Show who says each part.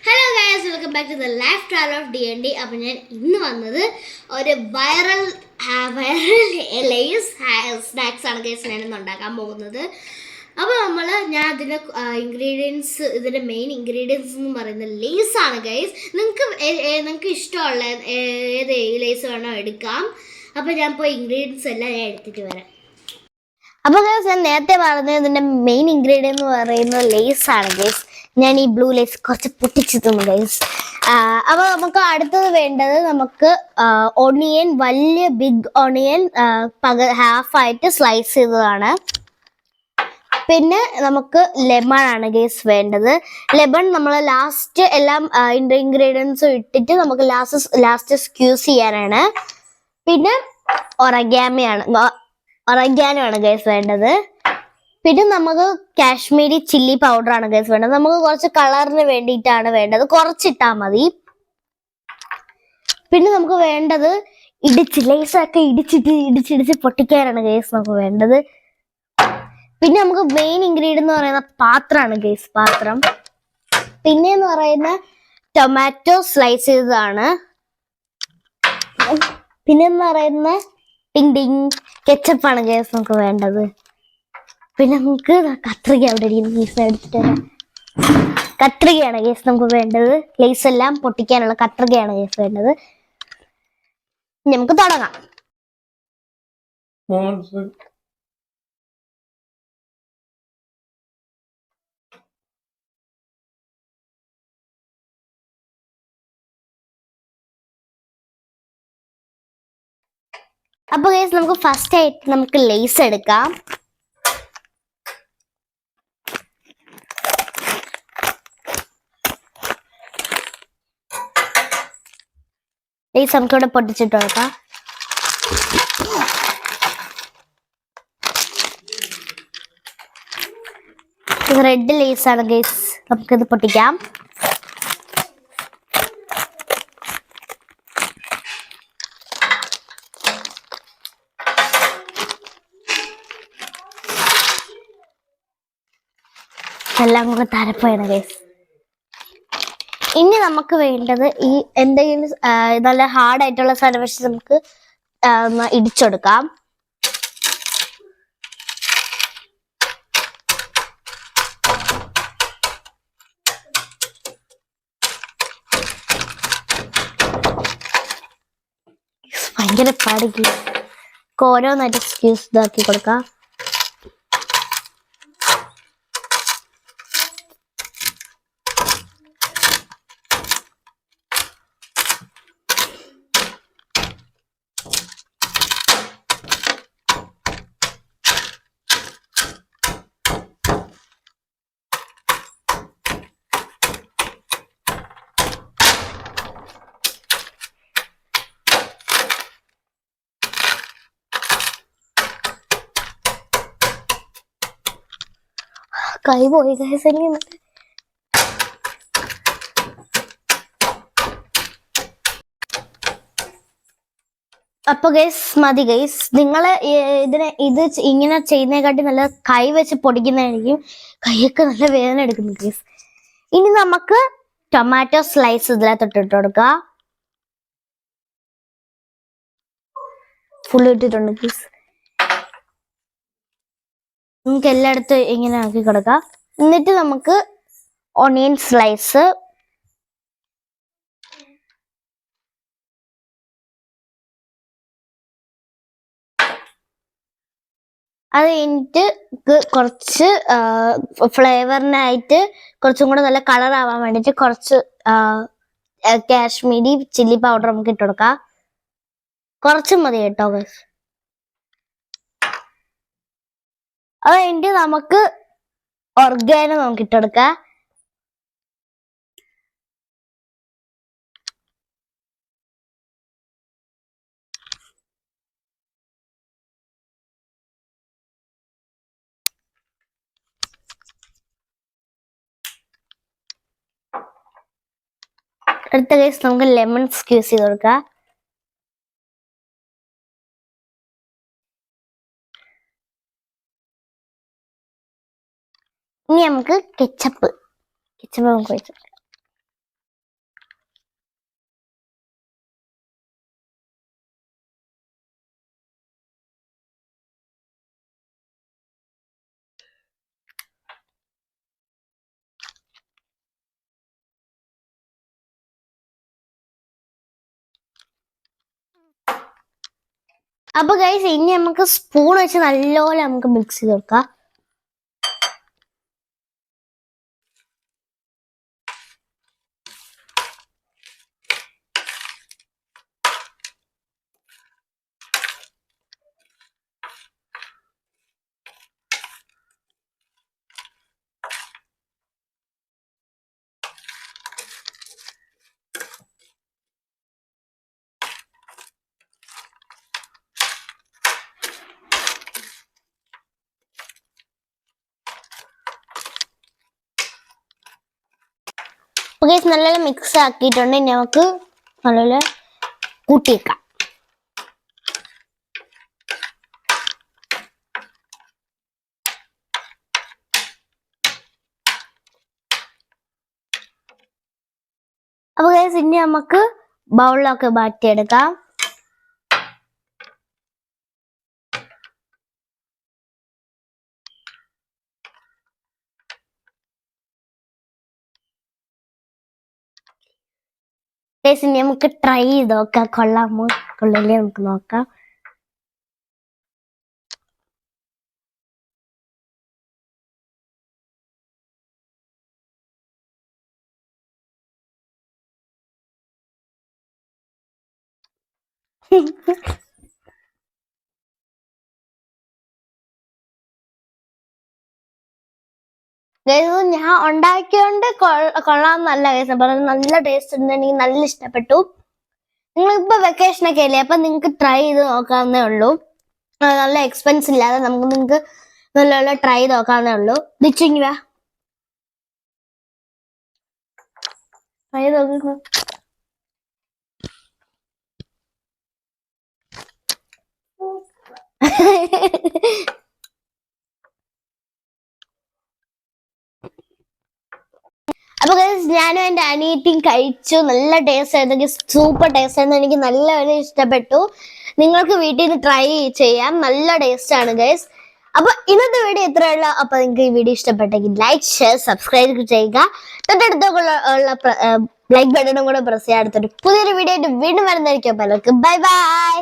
Speaker 1: Hello guys welcome back to the life travel of D N D അപ്പം ഞാൻ ഇന്ന് വന്നത് ഒരു വൈറൽ വൈറൽ ലേസ് സ്നാക്സ് ആണ് ഗൈസ് ഞാൻ ഇന്ന് ഉണ്ടാക്കാൻ പോകുന്നത്. അപ്പോൾ നമ്മൾ ഞാൻ അതിന്റെ ഇൻഗ്രീഡിയൻസ് ഇതിന്റെ മെയിൻ ഇൻഗ്രീഡിയൻസ് എന്ന് പറയുന്നത് ലേസ് ആണ് ഗൈസ് നിങ്ങൾക്ക് നിങ്ങൾക്ക് ഇഷ്ടമുള്ള ഏത് ലേസ് വേണോ എടുക്കാം. അപ്പോൾ ഞാൻ ഇപ്പോൾ ഇൻഗ്രീഡിയൻസ് എല്ലാം ഞാൻ എടുത്തിട്ട് വരാം. അപ്പോൾ ഗൈസ് ഞാൻ നേരത്തെ പറഞ്ഞത് ഇതിന്റെ മെയിൻ ഇൻഗ്രീഡിയൻ എന്ന് പറയുന്നത് ലേസ് ആണ് ഗൈസ് ഞാൻ ഈ ബ്ലൂ ലേസ് കുറച്ച് പൊട്ടിച്ചു തന്നു ഗൈസ് അപ്പോൾ നമുക്ക് അടുത്തത് വേണ്ടത് നമുക്ക് ഒണിയൻ വലിയ ബിഗ് ഒണിയൻ പക ഹാഫായിട്ട് സ്ലൈസ് ചെയ്തതാണ്. പിന്നെ നമുക്ക് ലെമൺ ആണ് ഗേസ് വേണ്ടത്. ലെമൺ നമ്മൾ ലാസ്റ്റ് എല്ലാം ഇൻഗ്രീഡിയൻസും ഇട്ടിട്ട് നമുക്ക് ലാസ്റ്റ് ലാസ്റ്റ് സ്ക്യൂസ് ചെയ്യാനാണ്. പിന്നെ ഒറഗാമയാണ് ഒറഗാനോ ആണ് ഗേസ് വേണ്ടത്. പിന്നെ നമുക്ക് കാശ്മീരി ചില്ലി പൗഡർ ആണ് ഗൈസ് വേണ്ടത്. നമുക്ക് കുറച്ച് കളറിന് വേണ്ടിയിട്ടാണ് വേണ്ടത്. കുറച്ചിട്ടാൽ മതി. പിന്നെ നമുക്ക് വേണ്ടത് ഇടിച്ച് ലേസൊക്കെ ഇടിച്ചിട്ട് ഇടിച്ചിടിച്ച് പൊട്ടിക്കാനാണ് ഗൈസ് നമുക്ക് വേണ്ടത്. പിന്നെ നമുക്ക് മെയിൻ ഇൻഗ്രീഡിയൻ എന്ന് പറയുന്ന പാത്രമാണ് ഗൈസ് പാത്രം. പിന്നെ എന്ന് പറയുന്ന ടൊമാറ്റോ സ്ലൈസ് ചെയ്തതാണ്. പിന്നെ എന്ന് പറയുന്ന ടിങ് ടിങ് കെച്ചപ്പാണ് കേസ് നമുക്ക് വേണ്ടത്. പിന്നെ നമുക്ക് കത്രിക അവിടെ ഗീസ് എടുത്തിട്ട്. കത്രികയാണ് കേസ് നമുക്ക് വേണ്ടത്. ലേസ് എല്ലാം പൊട്ടിക്കാനുള്ള കത്രികയാണ് കേസ് വേണ്ടത്. നമുക്ക് തുടങ്ങാം. അപ്പൊ ഗൈസ് നമുക്ക് ഫസ്റ്റ് ആയിട്ട് നമുക്ക് ലേസ് എടുക്കാം. ലേസ് നമുക്ക് ഇവിടെ പൊട്ടിച്ചിട്ട് കൊടുക്കാം. റെഡ് ലേസ് ആണ് ഗൈസ് നമുക്കിത് പൊട്ടിക്കാം. എല്ലാം കൂടെ തരപ്പോയാണ് ഗൈസ് ഇനി നമുക്ക് വേണ്ടത് ഈ എന്തെങ്കിലും നല്ല ഹാർഡ് ആയിട്ടുള്ള സാധനം വെച്ച് നമുക്ക് ഇടിച്ചെടുക്കാം. ഭയങ്കര പാടിക്ക് ഓരോന്നായിട്ട് എക്സ്ക്യൂസ് ഇതാക്കി കൊടുക്കാം. കൈ പോയി ഗൈസ് എനിക്ക് അപ്പൊ ഗൈസ് മതി ഗൈസ് നിങ്ങൾ ഇതിനെ ഇത് ഇങ്ങനെ ചെയ്യുന്നതിനെക്കാട്ടി നല്ല കൈ വെച്ച് പൊടിക്കുന്നതായിരിക്കും കൈയൊക്കെ നല്ല വേദന എടുക്കുന്നു ഗൈസ് ഇനി നമുക്ക് ടൊമാറ്റോ സ്ലൈസ് ഇതിലെ തൊട്ടിട്ട് കൊടുക്കുക ഫുൾ ഇട്ടിട്ടുണ്ട് ഗൈസ് നമുക്ക് എല്ലായിടത്തും ഇങ്ങനെ ആക്കി കിടക്കാം. എന്നിട്ട് നമുക്ക് ഒണിയൻ സ്ലൈസ് അത് കഴിഞ്ഞിട്ട് കുറച്ച് ഫ്ലേവറിനായിട്ട് കുറച്ചും കൂടെ നല്ല കളർ ആവാൻ വേണ്ടിയിട്ട് കുറച്ച് കാശ്മീരി ചില്ലി പൗഡർ നമുക്ക് ഇട്ട് കൊടുക്കാം. കുറച്ച് മതി കേട്ടോ guys. അത് കഴിഞ്ഞിട്ട് നമുക്ക് ഓർഗാന നമുക്ക് ഇട്ടെടുക്കാം അടുത്ത കേസ് നമുക്ക് ലെമൺ സ്ക്യൂസ് ചെയ്ത് കൊടുക്കാം. ഇനി നമുക്ക് കെച്ചപ്പ്. കെച്ചപ്പ് നമുക്ക് ഒഴിച്ചു അപ്പൊ ഗൈസ് ഇനി നമുക്ക് സ്പൂൺ വെച്ച് നല്ലപോലെ നമുക്ക് മിക്സ് ചെയ്ത് കൊടുക്കാം. അപ്പൊ കേസ് നല്ല മിക്സ് ആക്കിയിട്ടുണ്ട്. നമുക്ക് നല്ല കൂട്ടിയേക്കാം. അപ്പൊ കേസ് ഇനി നമുക്ക് ബൗളിലൊക്കെ മാറ്റിയെടുക്കാം. ഗൈസ് ഇനി നമുക്ക് ട്രൈ ചെയ്ത് നോക്കാം കൊള്ളാമോ കൊള്ളില്ലേ നമുക്ക് നോക്കാം ഗൈസ് ഞാൻ ഉണ്ടാക്കിയോണ്ട് കൊള്ള- കൊള്ളാമെന്നല്ല ഗൈസ് പറഞ്ഞു നല്ല ടേസ്റ്റ് ഉണ്ട്. എനിക്ക് നല്ല ഇഷ്ടപ്പെട്ടു. നിങ്ങളിപ്പോ വെക്കേഷൻ ഒക്കെ അല്ലേ? അപ്പൊ നിങ്ങൾക്ക് ട്രൈ ചെയ്ത് നോക്കാവുന്നേ ഉള്ളൂ. നല്ല എക്സ്പെൻസ് ഇല്ലാതെ നമുക്ക് നിങ്ങൾക്ക് നല്ല നല്ല ട്രൈ ചെയ്ത് നോക്കാവുന്നേ ഉള്ളൂ. ദിച്ചിങ്ങി വാ. ട്രൈ നോക്കുന്നു അപ്പൊ ഞാനും എന്റെ അനിയത്തിയും കഴിച്ചു. നല്ല ടേസ്റ്റ് ആയിരുന്നു. സൂപ്പർ ടേസ്റ്റ് ആയിരുന്നു. എനിക്ക് നല്ലപോലെ ഇഷ്ടപ്പെട്ടു. നിങ്ങൾക്ക് വീട്ടിൽ നിന്ന് ട്രൈ ചെയ്യാം. നല്ല ടേസ്റ്റ് ആണ് ഗൈസ് അപ്പൊ ഇന്നത്തെ വീഡിയോ ഇത്രയുള്ള അപ്പൊ നിങ്ങൾക്ക് ഈ വീഡിയോ ഇഷ്ടപ്പെട്ടെങ്കിൽ ലൈക്ക് ഷെയർ സബ്സ്ക്രൈബ് ചെയ്യുക. തൊട്ടടുത്തുള്ള ലൈക്ക് ബട്ടണും കൂടെ പ്രസ് ചെയ്യാൻ അടുത്തൊരു പുതിയൊരു വീഡിയോ ആയിട്ട് വീണ്ടും വരുന്നതായിരിക്കും. പലർക്കും ബൈ ബൈ